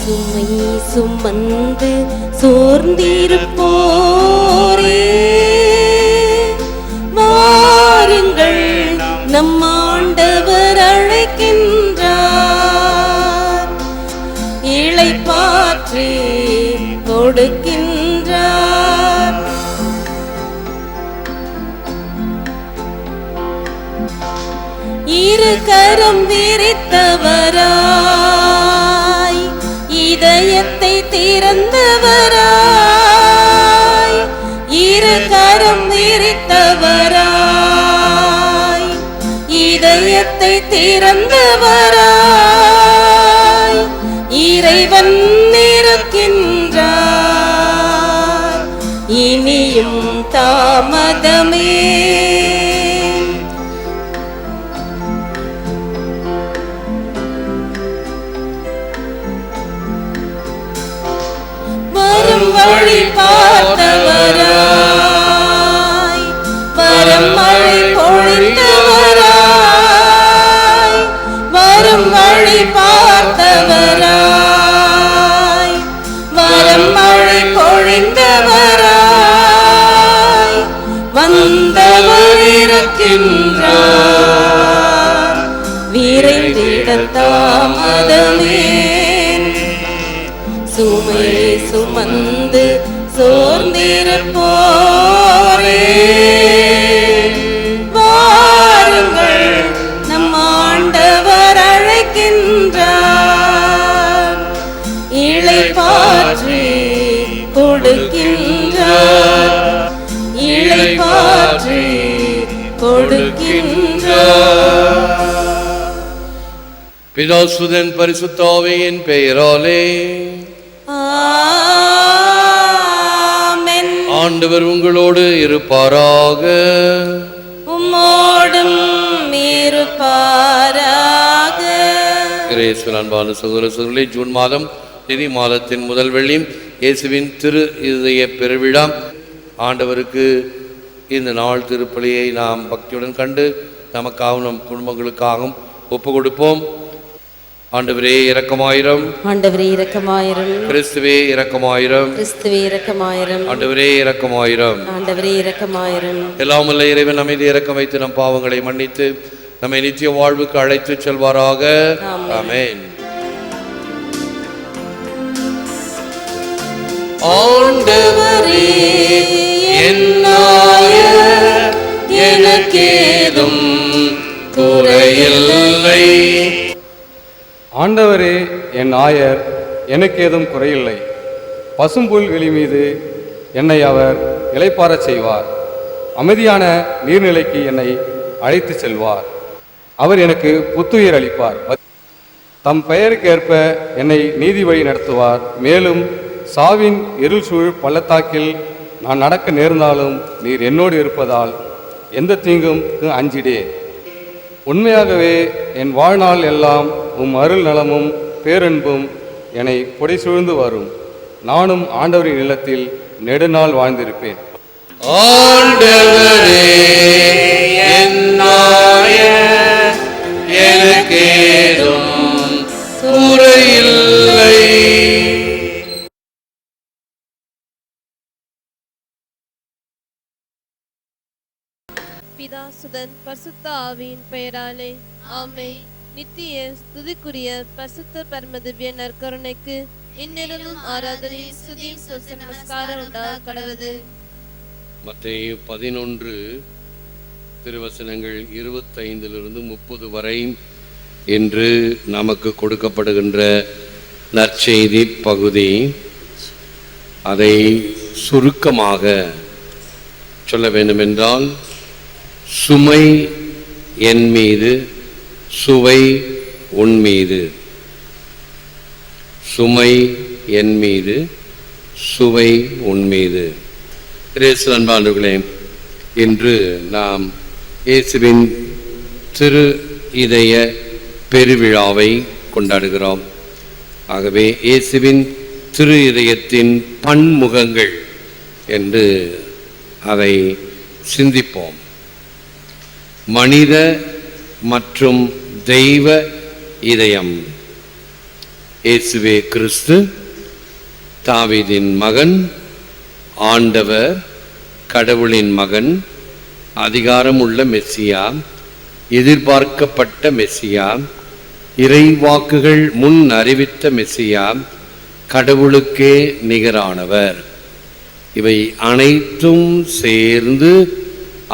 சுமை சுமந்து சோர்ந்திருப்போரே. வாருங்கள் நம்மான் கரம் விரித்தவராய் இதயத்தை திறந்தவராய் இரு கரம் விரித்தவராய் இதயத்தை திறந்தவராய் இறைவன் இருக்கின்றார். இனியும் தாமதமே பிதாசுதன் பரிசுத்தாவியின் பெயராலே. ஆண்டவர் உங்களோடு இருப்பாராக. உம்மோடும் இருப்பாராக. இயேசுவின் அன்பான சகோதர சகோதரி ஜூன் மாதம் நிதி மாதத்தின் முதல் வெள்ளியும் இயேசுவின் திரு இதய பெருவிழா. ஆண்டவருக்கு இந்த நாள் திருப்பலியை நாம் பக்தியுடன் கண்டு நமக்காகவும் நம் குடும்பங்களுக்காகவும் ஒப்பு கொடுப்போம் ஆண்டவரே இரக்கமாயிரம். ஆண்டவரே இரக்கமாயிரம். கிறிஸ்துவே இரக்கமாயிரம். கிறிஸ்துவே இரக்கமாயிரம். ஆண்டவரே இரக்கமாயிரம். ஆண்டவரே இரக்கமாயிரம். எல்லாம் வல்ல இறைவன் அமைதி இறக்க வைத்து நம் பாவங்களை மன்னித்து நம்மை நித்திய வாழ்வுக்கு அழைத்து செல்வாராக. ஆமென். ஆண்டவரே ஆண்டவரே என் ஆயர் எனக்கு ஏதும் குறையில்லை. பசும்புல் வெளி மீது என்னை அவர் இளைப்பாறச் செய்வார். அமைதியான நீர்நிலைக்கு என்னை அழைத்துச் செல்வார். அவர் எனக்கு புத்துயிர் அளிப்பார். தம் பெயருக்கேற்ப என்னை நீதி வழி நடத்துவார். மேலும் சாவின் இருள் சூழ் பள்ளத்தாக்கில் நான் நடக்க நேர்ந்தாலும் நீர் என்னோடு இருப்பதால் எந்த தீங்கும் அஞ்சிடேன் உண்மையாகவே என் வாழ்நாள் எல்லாம் உம் அருள் நலமும் பேரன்பும் என்னை பொடி சூழ்ந்து வரும். நானும் ஆண்டவரின் இல்லத்தில் நெடுநாள் வாழ்ந்திருப்பேன். ஆண்டவரே என்னாய எனக்கேதும் குறையில்லை. பிதா சுதன் பரிசுத்த ஆவியின் பெயராலே ஆமை நித்திய துதிக்குரிய பசுத்த பரமதிவ்ய நற்கருணைக்கு இன்னிருந்தும் ஆராதனை ஸ்துதியும் சொச நமஸ்காரம் கடவுது மத்திய பதினொன்று திருவசனங்கள் இருபத்தைந்திலிருந்து முப்பது வரை என்று நமக்கு கொடுக்கப்படுகின்ற நற்செய்தி பகுதி. அதை சுருக்கமாக சொல்ல வேண்டுமென்றால் சுமை என் மீது சுவை உன் மீது. சுமை என் மீது சுவை உன் மீது. இயேசு அன்பானவர்களே இன்று நாம் இயேசுவின் திரு இதய பெருவிழாவை கொண்டாடுகிறோம். ஆகவே இயேசுவின் திரு இதயத்தின் பன்முகங்கள் என்று அதை சிந்திப்போம். மனித மற்றும் தெய்வ இதயம். இயேசுவே கிறிஸ்து தாவீதின் மகன் ஆண்டவர் கடவுளின் மகன் அதிகாரமுள்ள மெஸ்ஸியா எதிர்பார்க்கப்பட்ட மெஸ்ஸியா இறைவாக்குகள் முன் அறிவித்த மெஸ்ஸியா கடவுளுக்கே நிகரானவர். இவை அனைத்தும் சேர்ந்து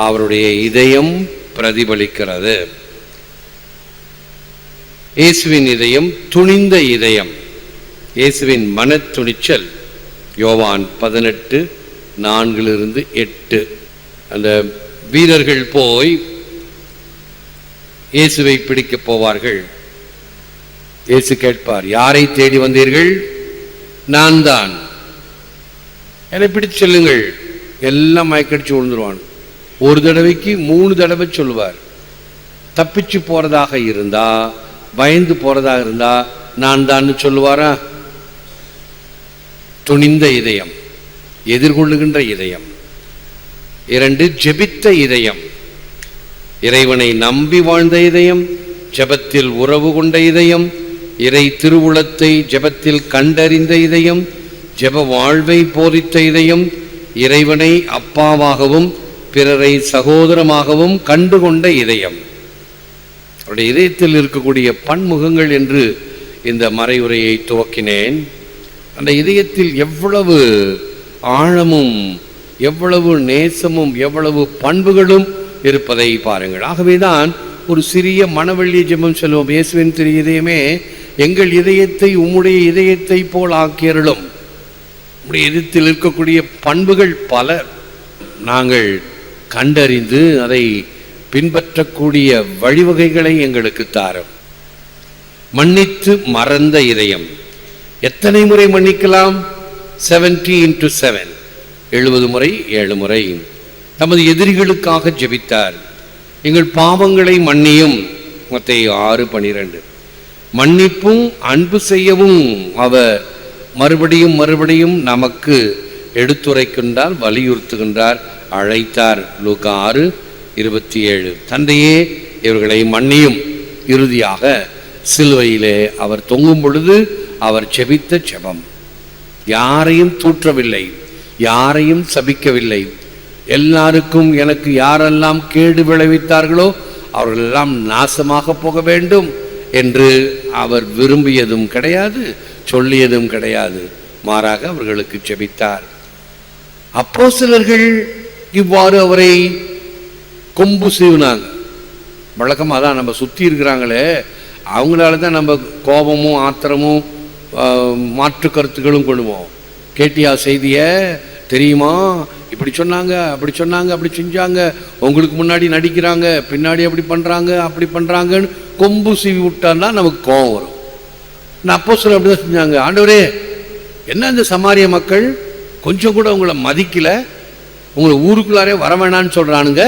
அவருடைய இதயம் பிரதிபலிக்கிறது. இயேசுவின் இதயம் துணிந்த இதயம். இயேசுவின் மனத்துணிச்சல். யோவான் பதினெட்டு நான்கிலிருந்து எட்டு. அந்த வீரர்கள் போய் இயேசுவை பிடிக்கப் போவார்கள். இயேசு கேட்பார் யாரை தேடி வந்தீர்கள்? நான் தான். என்னை பிடிச்சு செல்லுங்கள். எல்லாம் மயக்கடிச்சு விழுந்துருவான். ஒரு தடவைக்கு மூணு தடவை சொல்லுவார். தப்பிச்சு போறதாக இருந்தா பயந்து போறதாக இருந்தா நான் தான் சொல்லுவாரா? துணிந்த இதயம் எதிர்கொள்ளுகின்ற இதயம் இரண்டு ஜெபித்த இதயம் இறைவனை நம்பி வாழ்ந்த இதயம் ஜெபத்தில் உறவு கொண்ட இதயம் இறை திருவுளத்தை ஜெபத்தில் கண்டறிந்த இதயம் ஜெப வாழ்வை போதித்த இதயம் இறைவனை அப்பாவாகவும் பிறரை சகோதரமாகவும் கண்டுகொண்ட இதயம். அவருடைய இதயத்தில் இருக்கக்கூடிய பன்முகங்கள் என்று இந்த மறைவுரையை துவக்கினேன். அந்த இதயத்தில் எவ்வளவு ஆழமும் எவ்வளவு நேசமும் எவ்வளவு பண்புகளும் இருப்பதை பாருங்கள். ஆகவேதான் ஒரு சிறிய மனவெள்ளி ஜெபம் சொல்லுவோம் இயேசுவின் திரு இதயமே எங்கள் இதயத்தை உம்முடைய இதயத்தை போல் ஆக்கியருளும். உம்முடைய இதயத்தில் இருக்கக்கூடிய பண்புகள் பல. நாங்கள் கண்டறிந்து அதை பின்பற்றக்கூடிய வழிவகைகளை எங்களுக்கு தாரும். மன்னித்து மறந்த இதயம். எத்தனை முறை மன்னிக்கலாம்? செவன்டி இன்டு செவன் எழுபது முறை ஏழு முறை. தமது எதிரிகளுக்காக ஜெபித்தார். எங்கள் பாவங்களை மன்னியும். மத்தேயு ஆறு பனிரெண்டு. மன்னிப்பும் அன்பு செய்யவும் அவர் மறுபடியும் மறுபடியும் நமக்கு எடுத்துரைக்கின்றார் வலியுறுத்துகின்றார் அழைத்தார். லூக்கா ஆறு இருபத்தி ஏழு. தந்தையே இவர்களை மன்னியும். இறுதியாக சிலுவையிலே அவர் தொங்கும் பொழுது அவர் செபித்த செபம். யாரையும் தூற்றவில்லை யாரையும் சபிக்கவில்லை. எல்லாருக்கும் எனக்கு யாரெல்லாம் கேடு விளைவித்தார்களோ அவர்களெல்லாம் நாசமாக போக வேண்டும் என்று அவர் விரும்பியதும் கிடையாது சொல்லியதும் கிடையாது. மாறாக அவர்களுக்கு செபித்தார். அப்போ சிலர்கள் இவ்வாறு அவரை கொம்பு சீவினாங்க. வழக்கமாக தான் நம்ம சுற்றி இருக்கிறாங்களே அவங்களால தான் நம்ம கோபமும் ஆத்திரமும் மாற்று கருத்துக்களும் கொள்வோம். கேட்டியா செய்தியை தெரியுமா? இப்படி சொன்னாங்க அப்படி சொன்னாங்க அப்படி செஞ்சாங்க. உங்களுக்கு முன்னாடி நடிக்கிறாங்க பின்னாடி அப்படி பண்ணுறாங்க அப்படி பண்ணுறாங்கன்னு கொம்பு சீவி விட்டான்னா நமக்கு கோபம் வரும். நான் அப்போ சொல்ல அப்படி தான் செஞ்சாங்க. ஆண்டவரே என்ன இந்த சமாரிய மக்கள்? கொஞ்சம் கூட உங்களை மதிக்கலை. உங்களை ஊருக்குள்ளாரே வர வேணான்னு சொல்கிறானுங்க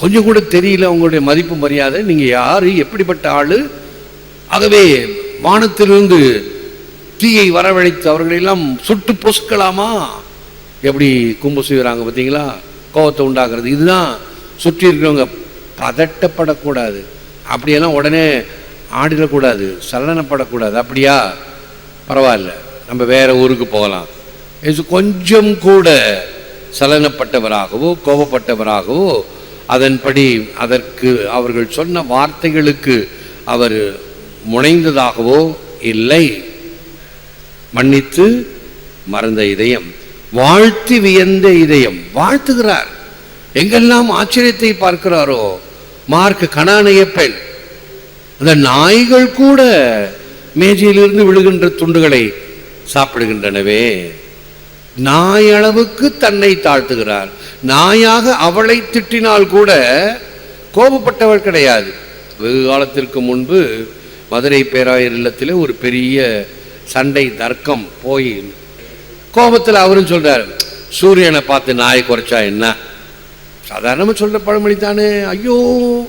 கொஞ்சம் கூட தெரியல உங்களுடைய மதிப்பு மரியாதை. நீங்கள் யார்? எப்படிப்பட்ட ஆள்? ஆகவே வானத்திலிருந்து தீயை வரவழைத்து அவர்களெல்லாம் சுட்டு பொசுக்கலாமா? எப்படி கும்பு செய்கிறாங்க பார்த்தீங்களா? கோபத்தை உண்டாக்குறது. இதுதான் சுற்றி இருக்கிறவங்க பதட்டப்படக்கூடாது. அப்படியெல்லாம் உடனே ஆடிடக்கூடாது. சலனப்படக்கூடாது. அப்படியா? பரவாயில்ல. நம்ம வேற ஊருக்கு போகலாம். கொஞ்சம் கூட சலனப்பட்டவராகவோ கோபப்பட்டவராகவோ அதன்படி அதற்கு அவர்கள் சொன்ன வார்த்தைகளுக்கு அவர் முனைந்ததாகவோ இல்லை. மன்னித்து மறந்த இதயம். வாழ்த்தி வியந்த இதயம். வாழ்த்துகிறார். எங்கெல்லாம் ஆச்சரியத்தை பார்க்கிறாரோ மார்க் கணானைய பெண் அந்த நாய்கள் கூட மேஜையிலிருந்து விழுகின்ற துண்டுகளை சாப்பிடுகின்றனவே. நாய் அளவுக்கு தன்னை தாழ்த்துகிறார் நாயாக அவளை திட்டினால் கூட கோபப்பட்டவள் கிடையாது. வெகு காலத்திற்கு முன்பு மதுரை பேராயர் இல்லத்தில் ஒரு பெரிய சண்டை தர்க்கம் போய் கோபத்தில் அவரும் சொல்கிறார் சூரியனை பார்த்து நாயை குறைச்சா என்ன? சாதாரணமாக சொல்கிற பழமொழி தானே. ஐயோ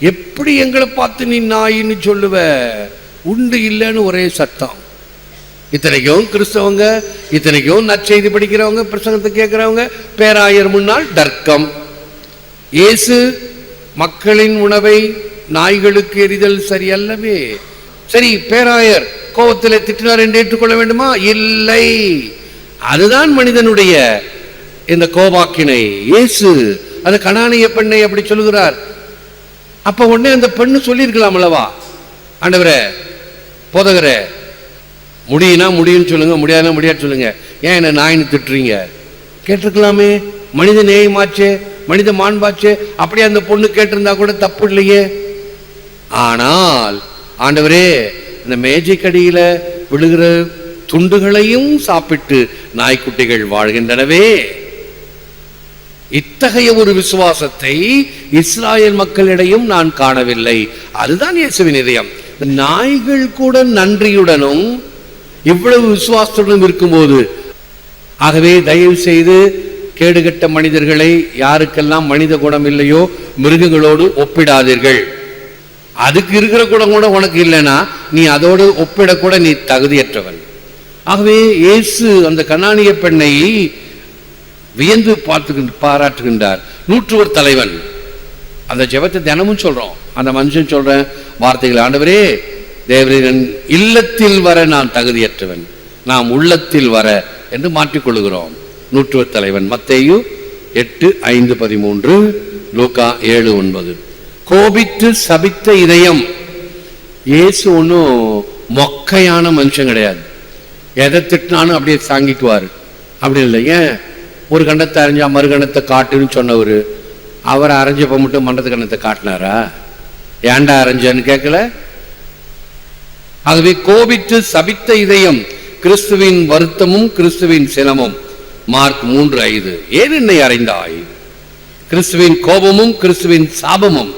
எப்படி எங்களை பார்த்து நீ நாயின்னு சொல்லுவ? உண்டு இல்லைன்னு ஒரே சத்தம். இத்தனைக்கும் கிறிஸ்தவங்க இத்தனைக்கும் நற்செய்தி படிக்கிறவங்க பிரசங்கத்தை கேட்கிறவங்க பேராயர் முன்னால் தர்க்கம். இயேசு மக்களின் உணவை நாய்களுக்கு எரிதல் சரியல்லவே. சரி பேராயர் கோபத்தில் திட்டினார் என்று ஏற்றுக்கொள்ள வேண்டுமா? இல்லை. அதுதான் மனிதனுடைய இந்த கோபாக்கினை. இயேசு அந்த கணானிய பெண்ணை அப்படி சொல்லுகிறார். அப்ப உடனே அந்த பெண்ணு சொல்லியிருக்கலாம் அல்லவா? ஆண்டவரே போதகரே முடியும்னா முடியும்னு சொல்லுங்க முடியாதுன்னா முடியாது சொல்லுங்க. ஏன் என்ன நாயின்னு திட்டுறீங்க? கேட்டிருக்கலாமே. மனித நேயமாச்சே மனித மாண்பாச்சே. அப்படியே அந்த பொண்ணு கேட்டிருந்தா கூட தப்பு இல்லையே. ஆனால் ஆண்டவரே இந்த மேஜைக்கடியில விழுகிற துண்டுகளையும் சாப்பிட்டு நாய்க்குட்டிகள் வாழ்கின்றனவே. இத்தகைய ஒரு விசுவாசத்தை இஸ்ராயேல் மக்களிடையும் நான் காணவில்லை. அதுதான் இயேசுவின் இதயம். நாய்கள் கூட நன்றியுடனும் இவ்வளவு விசுவாசத்துடன் இருக்கும்போது ஆகவே தயவு செய்து கேடுகட்ட மனிதர்களை யாருக்கெல்லாம் மனித குணம் இல்லையோ மிருகங்களோடு ஒப்பிடாதீர்கள். அதுக்கு இருக்கிற குணம் கூட உனக்கு இல்லைன்னா நீ அதோடு ஒப்பிடக்கூட நீ தகுதியற்றவன். ஆகவே இயேசு அந்த கனானிய பெண்ணை வியந்து பார்த்து பாராட்டுகின்றார். நூற்றுவர் தலைவன். அந்த ஜெபத்தை தினமும் சொல்றோம். அந்த மனுஷன் சொல்கிறேன் வார்த்தைகள் ஆண்டவரே தேவரின் இல்லத்தில் வர நான் தகுதியற்றவன். நாம் உள்ளத்தில் வர என்று மாற்றிக்கொள்கிறோம். நூற்றுவ தலைவன் மத்தேயு எட்டு ஐந்து பதிமூன்று லூக்கா ஏழு ஒன்பது. கோபித்து சபித்த இதயம். இயேசு ஒன்றும் மொக்கையான மனுஷன் கிடையாது. எதை திட்டினாலும் அப்படியே தாங்கிக்குவார் அப்படி இல்லை. ஏன்? ஒரு கண்டத்தை அறிஞ்சா மறுகணத்தை காட்டுன்னு சொன்னவர். அவரை அரைஞ்சப்ப மட்டும் மண்டத்து கணத்தை காட்டினாரா? ஏன்டா அரைஞ்சன்னு கேட்கல? ஆகவே கோபித்து சபித்த இதயம் கிறிஸ்துவின் வருத்தமும் கிறிஸ்துவின் சினமும். மார்க் மூன்று ஐந்து. ஏன் என்னை அறைந்தாய்? கிறிஸ்துவின் கோபமும் கிறிஸ்துவின் சாபமும்.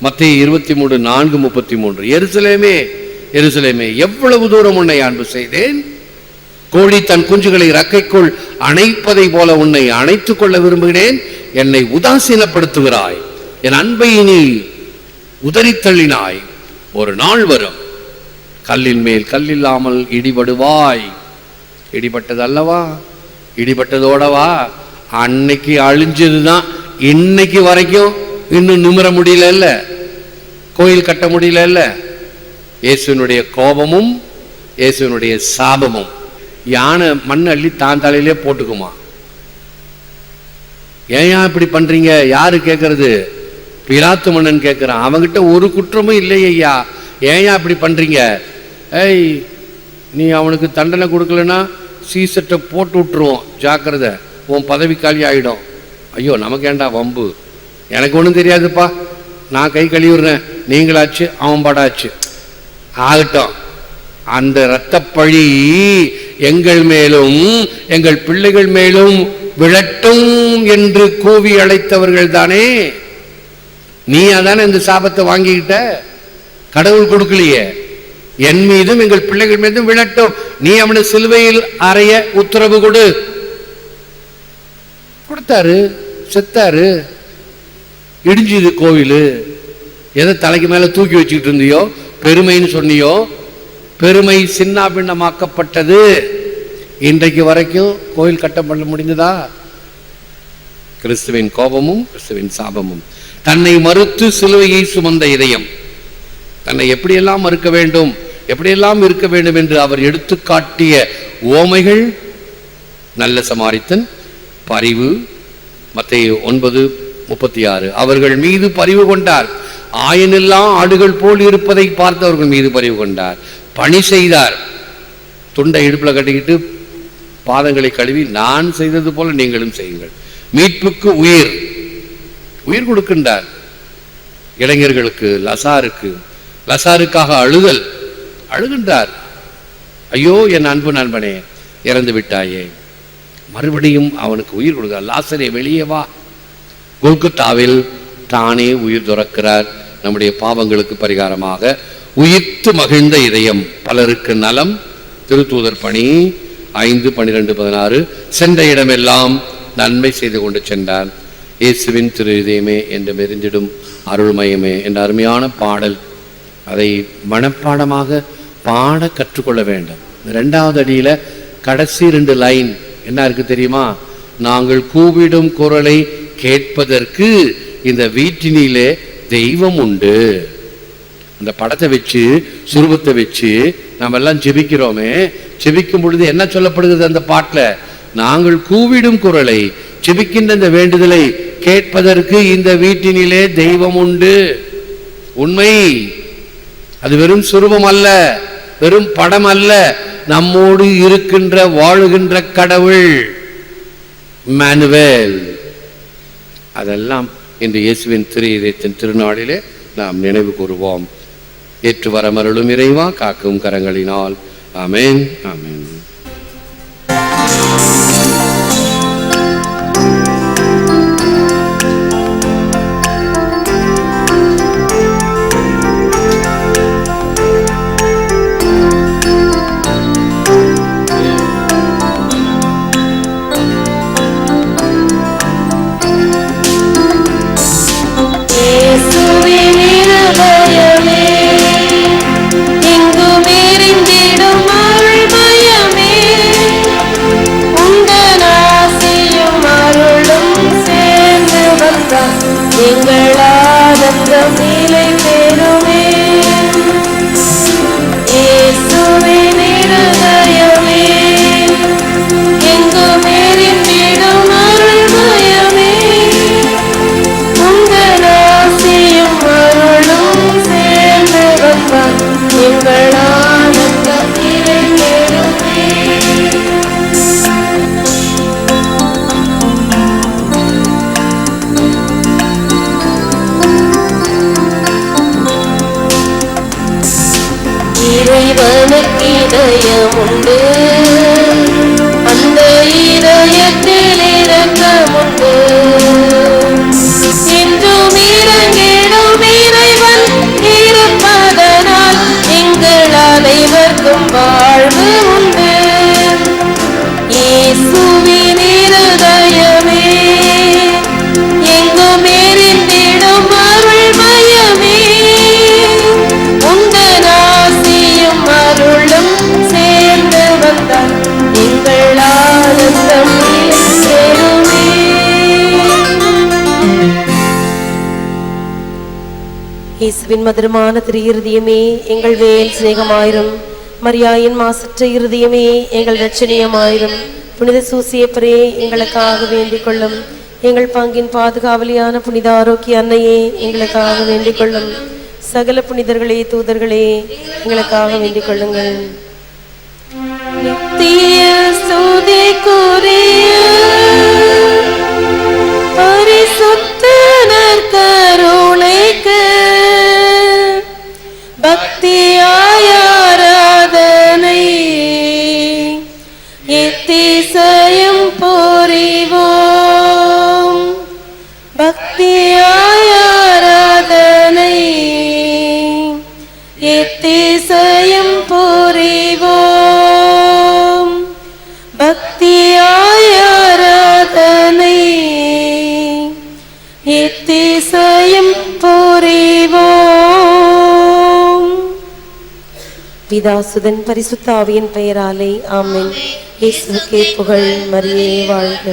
மத்திய இருபத்தி மூணு நான்கு முப்பத்தி மூன்று. எருசலேமே எருசலேமே எவ்வளவு தூரம் உன்னை அன்பு செய்தேன்? கோழி தன் குஞ்சுகளை ரக்கைக்குள் அணைப்பதை போல உன்னை அணைத்துக் கொள்ள விரும்புகிறேன். என்னை உதாசீனப்படுத்துகிறாய். என் அன்பை நீ உதறித்தள்ளினாய் ஒரு நாள் வரும். கல்லின் மேல் கல்லில்லாமல் இடிபடுவாய். இடிபட்டது அல்லவா இடிபட்டதோடவா? அன்னைக்கு அழிஞ்சதுதான் இன்னைக்கு வரைக்கும் இன்னும் நிமிர முடியல கோயில் கட்ட முடியல இயேசுனுடைய கோபமும் இயேசுனுடைய சாபமும். யானை மண் அள்ளி தான் தலையிலே போட்டுக்குமா? ஏன் இப்படி பண்றீங்க? யாரு கேட்கறது பிலாத்து மன்னன் கேட்கிறான் அவங்கிட்ட ஒரு குற்றமும் இல்லையா ஏன் அப்படி பண்ணுறீங்க ஏய் நீ அவனுக்கு தண்டனை கொடுக்கலன்னா சீசட்டை போட்டு விட்டுருவோம். ஜாக்கிரதை உன் பதவி காலி ஆகிடும் ஐயோ நமக்கு ஏன்டா வம்பு? எனக்கு ஒன்றும் தெரியாதுப்பா. நான் கை கழுவிடுறேன். நீங்களாச்சு அவன்பாடாச்சு ஆகட்டும். அந்த இரத்தப்பழி எங்கள் மேலும் எங்கள் பிள்ளைகள் மேலும் விழட்டும் என்று கூவி அழைத்தவர்கள் தானே நீ அதானே இந்த சாபத்தை வாங்கிக்கிட்ட? கடவுள் கொடுக்கலையே. என் மீதும் எங்கள் பிள்ளைகள் மீதும் விழட்டும். நீ அவனை சிலுவையில் அறைய உத்தரவு கொடு. கொடுத்தாரு செத்தாரு. இடிஞ்சுது கோவில். எதை தலைக்கு மேல தூக்கி வச்சுக்கிட்டு இருந்தியோ? பெருமைன்னு சொன்னியோ? பெருமை சின்ன பின்னமாக்கப்பட்டது. இன்றைக்கு வரைக்கும் கோயில் கட்டப்பட முடிந்ததா? கிறிஸ்துவின் கோபமும் கிறிஸ்துவின் சாபமும். தன்னை மறுத்து சிலுவையை சுமந்த இதயம். தன்னை எப்படியெல்லாம் மறுக்க வேண்டும் எப்படியெல்லாம் இருக்க வேண்டும் என்று அவர் எடுத்து காட்டிய ஓமைகள் நல்ல சமாரித்தன் பரிவு மத்திய ஒன்பது முப்பத்தி ஆறு அவர்கள் மீது பரிவு கொண்டார். ஆயனெல்லாம் ஆடுகள் போல் இருப்பதை பார்த்து அவர்கள் மீது பரிவு கொண்டார். பணி செய்தார். துண்டை இடுப்புல கட்டிக்கிட்டு பாதங்களை கழுவி நான் செய்தது போல நீங்களும் செய்யுங்கள். மீட்புக்கு உயிர். உயிர் கொடுக்கின்றார். இளைஞர்களுக்கு லசாருக்கு லசாருக்காக அழுதல். அழுகின்றார். ஐயோ என் அன்பு நண்பனே இறந்து விட்டாயே. மறுபடியும் அவனுக்கு உயிர் கொடுக்கிறார் லாசரே வெளியே வா. கொல்கத்தாவில் தானே உயிர் துறக்கிறார். நம்முடைய பாவங்களுக்கு பரிகாரமாக உயிர்த்து மகிழ்ந்த இதயம். பலருக்கு நலம். திருத்தூதர் பணி ஐந்து பன்னிரெண்டு பதினாறு. சென்ற இடமெல்லாம் நன்மை செய்து கொண்டு சென்றார் இயேசுவின் திரு இதயமே என்று மெரிந்திடும் அருள்மயமே என்ற அருமையான பாடல். அதை மனப்பாடமாக பாட கற்றுக்கொள்ள வேண்டும். ரெண்டாவது அடியில கடைசி ரெண்டு லைன் என்ன இருக்கு தெரியுமா? நாங்கள் கூவிடும் குரலை கேட்பதற்கு இந்த வீட்டினிலே தெய்வம் உண்டு. அந்த படத்தை வச்சு சுரூபத்தை வச்சு நம்ம எல்லாம் ஜெபிக்கிறோமே. ஜெபிக்கும் பொழுது என்ன சொல்லப்படுகிறது அந்த பாட்டில்? நாங்கள் கூவிடும் குரலை ஜெபிக்கின்ற இந்த வேண்டுதலை கேட்பதற்கு இந்த வீட்டினிலே தெய்வம் உண்டு. உண்மை. அது வெறும் சுரூபம் அல்ல வெறும் படம் அல்ல. நம்மோடு இருக்கின்ற வாழுகின்ற கடவுள் மேனுவேல் அதெல்லாம் இன்று இயேசுவின் திரு இதயத்தின் திருநாளிலே நாம் நினைவு கூறுவோம். ஏற்று வரமருளும் இறைவா காக்கும் கரங்களினால். ஆமேன் ஆமேன். இயேசுவின் மதுரமான திரு இருதயமே எங்கள் வேல் சிநேகமாயிரும். மரியாயின் மாசற்ற இருதயமே எங்கள் ரட்சணியமாயிரும் புனித சூசியப்பரே எங்களுக்காக வேண்டிக் கொள்ளும் எங்கள் பங்கின் பாதுகாவலியான புனித ஆரோக்கிய அன்னையே எங்களுக்காக வேண்டிக் கொள்ளும் சகல புனிதர்களே தூதர்களே எங்களுக்காக வேண்டிக் கொள்ளுங்கள் நித்திய ஸ்துதிக்குரிய பரிசுத்த நற்கருணைக்கு அதிசயம் புரிவோம் பக்தியாய் ஆராதனை எத்திசையும் புரிவோம் பக்தியாய் ஆராதனை எத்திசையும் புரிவோம் பிதாசுதன் பரிசுத்தாவியின் பெயராலே ஆமென் இயேசுக்கே புகழ் மரியே வாழ்க.